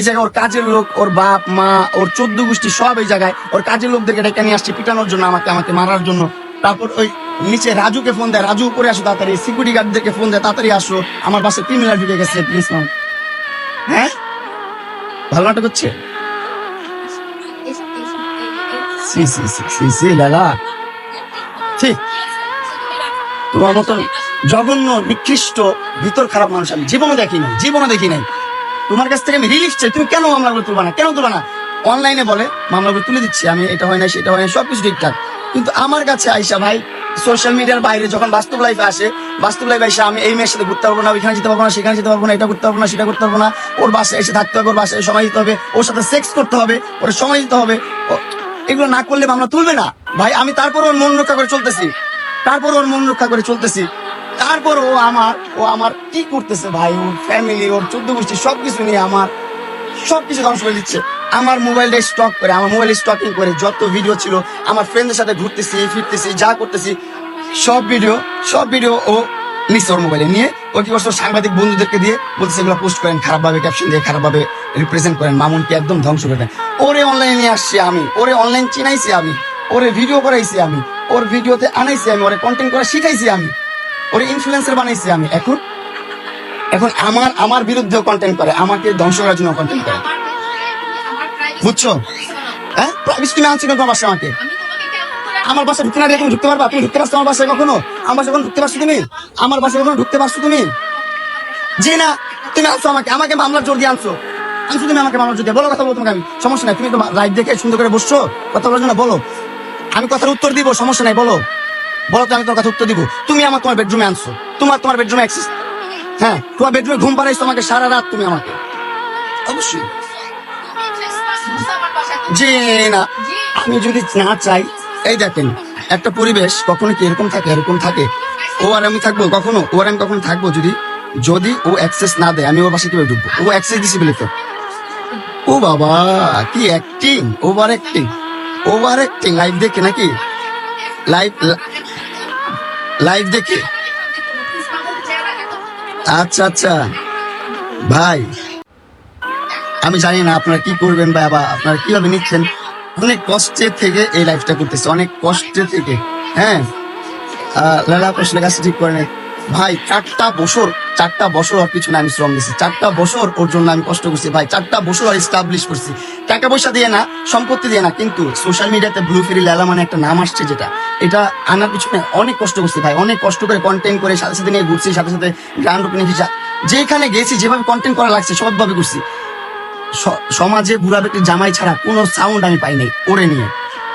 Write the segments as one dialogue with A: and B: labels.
A: এই জায়গায় ওর কাজের লোক, ওর বাপ, মা, ওর চোদ্দ গোষ্ঠী সব এই জায়গায়। ওর কাজের লোকদেরকে ডেকে নিয়ে আসছে পিটানোর জন্য আমাকে আমাকে মারার জন্য। তারপর ওই নিচে রাজুকে ফোন দেয়। রাজু উপরে আসো তাড়াতাড়ি। সিকিউরিটি গার্ডদেরকে ফোন দেয়, তাড়াতাড়ি আসো। আমার বাসে ক্রিমিনাল ঢুকে গেছে প্লিজ হ্যাঁ? ভালো নাটক হচ্ছে? ঠিক তোমার মতন জঘন্য, নিকৃষ্ট, ভিতর খারাপ মানুষ আমি জীবনে দেখি নাই, জীবনে দেখি নাই। তোমার কাছ থেকে আমি রিলিফ চাই। তুমি কেন মামলাগুলো তুলবা না? কেন তুলবা না? অনলাইনে বলে মামলাগুলো তুলে দিচ্ছি। আমি এটা হয় না সেটা হয় না সবকিছু ঠিকঠাক। কিন্তু আমার কাছে আইসা ভাই সোশ্যাল মিডিয়ার বাইরে যখন বাস্তব লাইফে আসে, বাস্তব লাইফে এসে আমি এই মেয়ের সাথে ঘুরতে পারব না, ওইখানে যেতে পারব না, সেখানে যেতে পারব না, এটা করতে পারব না, সেটা করতে পারব না। ওর বাসায় এসে থাকতে হবে, ওর বাসায় সময় দিতে হবে, ওর সাথে সেক্স করতে হবে, ওর সময় দিতে হবে। এগুলো না করলে মামলা তুলবে না। ভাই, আমি তারপর ওর মন রক্ষা করে চলতেছি। তারপর ওর মন রক্ষা করে চলতেছি। তারপর ও আমার ও আমার কি করতেছে ভাই? ওর ফ্যামিলি ওর চোদ্দ গোষ্ঠী সবকিছু নিয়ে আমার সবকিছু ধ্বংস করে দিচ্ছে। আমার মোবাইলটা স্টক করে, আমার মোবাইল স্টকিং করে যত ভিডিও ছিল, আমার ফ্রেন্ডের সাথে ঘুরতেছি, ফিরতেছি, যা করতেছি, সব ভিডিও সব ভিডিও ও নিচ্ছে ওর মোবাইলে নিয়ে ও কি করছে সাংবাদিক বন্ধুদেরকে দিয়ে বলছে এগুলো পোস্ট করেন, খারাপভাবে ক্যাপশন দিয়ে খারাপভাবে রিপ্রেজেন্ট করেন, মামুনকে একদম ধ্বংস করে দেন। ওরে অনলাইনে নিয়ে আসছি আমি, ওরে অনলাইন চিনাইছি আমি, ওরে ভিডিও করাইছি আমি, ওর ভিডিওতে আনাইছি আমি, ওরে কন্টেন্ট করা শিখাইছি আমি। ওরে ইনফ্লুয়েন্সার বানাইছি আমি, এখন। এখন আমার আমার বিরুদ্ধেও কন্টেন্ট করে, আমাকে ধ্বংস করার জন্য কন্টেন্ট করে। বুঝছ? হ্যাঁ? প্রাইভেসি তুমি আনছো কেন তোমার বাসায় আমাকে? আমার বাসায় ঢুকতে না তুমি ঢুকতে পারবা? তুমি ঢুকতে পারছ আমার বাসায় কখনো? আমার বাসায় কখনো ঢুকতে পারছ তুমি? আমার বাসায় কখনো ঢুকতে পারছ তুমি? জি না, তুমি আনছো আমাকে। আমাকে মামলার জোর দিয়ে আনছো। আনছো তুমি আমাকে মামলার জোর দিয়ে। বলো কথা বলো তোমাকে আমি। সমস্যা নাই। তুমি তো রাইট দেখে সুন্দর করে বসছো। কথা বলার জন্য বলো। আমি কথার উত্তর দিব, সমস্যা নাই, বলো। বলো তো আমি তোমার কথা উত্তর দিব। তুমি আমার তোমার বেডরুমে আনছো। তোমার তোমার বেডরুমে অ্যাক্সেস হ্যাঁ তোমার বেডরুমে ঘুম পাড়াইছো আমাকে সারা রাত তুমি আমাকে। অবশ্যই। জি, না। আমি যদি না চাই, এই দেখেন, একটা পরিবেশ কখনো কি এরকম থাকে এরকম থাকে? ও আর আমি থাকব কখনো? ও আর আমি কখনো থাকব যদি যদি ও অ্যাক্সেস না দেয়, আমি ওর বাসায় কীভাবে ঢুকবো? ও অ্যাক্সেস দিছি বলে তো। ও বাবা, কি acting over acting over acting live দেখে নাকি? লাইভ লাইভ দেখে? আচ্ছা আচ্ছা। ভাই, আমি জানি না আপনারা কি করবেন ভাই বা আপনারা কীভাবে নিচ্ছেন? অনেক কষ্টের থেকে এই লাইফটা করতেছে, অনেক কষ্টের থেকে। হ্যাঁ? লালা প্রশ্নের কাছে ঠিক করে নেই। ভাই, চারটা বছর চারটা বছর ওর পিছনে আমি শ্রম দিচ্ছি চারটা বছর ওর জন্য আমি কষ্ট করছি। ভাই, চারটা বছর আর স্টাবলিশ করছি। টাকা পয়সা দিয়ে না, সম্পত্তি দিয়ে না, কিন্তু সোশ্যাল মিডিয়াতে ব্লু ফেরি লালা মানে একটা নাম আসছে যেটা। এটা আনার পিছনে অনেক কষ্ট করছি ভাই, অনেক কষ্ট করে কন্টেন্ট করে সাথে সাথে নিয়ে ঘুরছি, সাথে সাথে গ্রাউন্ড ওপেনিং যেখানে গেছি, যেভাবে কন্টেন্ট করা লাগছে সবভাবে করছি। সমাজে বুড়া বেটির জামাই ছাড়া কোনো সাউন্ড আমি পাই নাই, ওরে নিয়ে।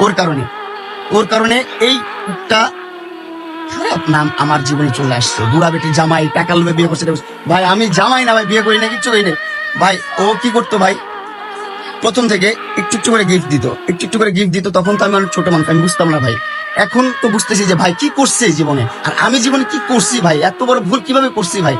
A: ওর কারণে। ওর কারণে এই একটা খারাপ নাম আমার জীবনে চলে আসছে। বুড়া বেটির জামাই, টাকা লোভে বিয়ে করছে। ভাই, আমি জামাই না, ভাই, বিয়ে করি না, কিচ্ছু করি না। ভাই, ও কি করতো, ভাই? প্রথম থেকে একটু একটু করে গিফট দিত। একটু একটু করে গিফট দিত, তখন তো আমি অনেক ছোট মানুষ, আমি বুঝতাম না, ভাই। এখন তো বুঝতেছি যে, ভাই, কি করছে জীবনে? আর আমি জীবনে কি করছি, ভাই? এত বড় ভুল কীভাবে করছি, ভাই?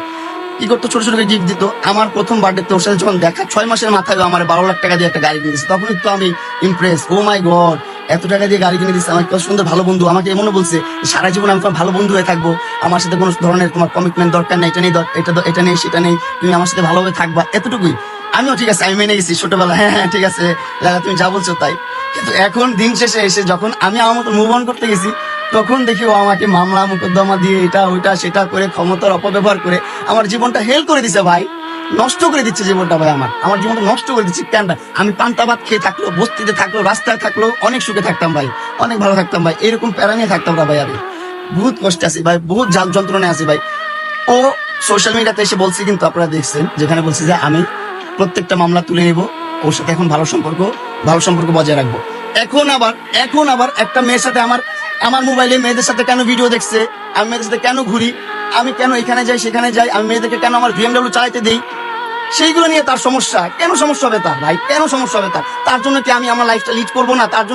A: কি করতো, ছোট ছোট গিফট দিত। আমার প্রথম বার্থডে তোর সাথে যখন দেখা, ছয় মাসের মাথায় আমার বারো লাখ টাকা দিয়ে একটা গাড়ি কিনে দিচ্ছে তখন তো আমি ইমপ্রেস ও মাই গড এত টাকা দিয়ে গাড়ি কিনে দিচ্ছে আমার কত সুন্দর ভালো বন্ধু। আমাকে এমনও বলছে, সারা জীবন আমি তোমার ভালো বন্ধু হয়ে থাকব। আমার সাথে কোনো ধরনের তোমার কমিটমেন্ট দরকার নেই, এটা নেই এটা এটা নেই, সেটা নেই। তুমি আমার সাথে ভালোভাবে থাকবা। এতটুকুই। আমিও ঠিক আছে, আমি মেনে গেছি ছোটবেলা হ্যাঁ হ্যাঁ ঠিক আছে। দাদা তুমি যা বলছো তাই। কিন্তু এখন দিন শেষে এসে যখন আমি আমার মতো মুভ অন করতে গেছি, তখন দেখি ও আমাকে মামলা, মোকদ্দমা দিয়ে এটা, ওইটা, সেটা করে ক্ষমতার অপব্যবহার করে আমার জীবনটা হেল করে দিছে ভাই। নষ্ট করে দিচ্ছে জীবনটা ভাই আমার। আমার জীবনটা নষ্ট করে দিচ্ছে কেন আমি পান্তা ভাত খেয়ে থাকল, বস্তিতে থাকল, রাস্তায় থাকল, অনেক সুখে থাকতাম ভাই। অনেক ভালো থাকতাম ভাই। এরকম প্যারা নিয়ে থাকতাম না ভাই আমি। বহুত কষ্টে আছি ভাই, বহুত জাল যন্ত্রণায় আছি ভাই। ও সোশ্যাল মিডিয়াতে এসে বলছি কিন্তু আপনারা দেখছেন, যেখানে বলছি যে আমি প্রত্যেকটা মামলা তুলে নেব, ওর সাথে এখন ভালো সম্পর্ক ভালো সম্পর্ক বজায় রাখব। এখন আবার এখন আবার একটা মেয়ের সাথে আমার আমার মোবাইলে মেয়েদের সাথে কেন ভিডিও দেখছে? আমি মেয়েদের সাথে কেন ঘুরি? আমি কেন এখানে যাই, সেখানে যাই? আমি মেয়েদেরকে কেন আমার বিএমডাব্লিউ চালাইতে দিই? সেইগুলো নিয়ে তার সমস্যা। কেন সমস্যা হবে তার ভাই? কেন সমস্যা হবে তার? তার জন্য কি আমি আমার লাইফটা লিড করব না? তার জন্য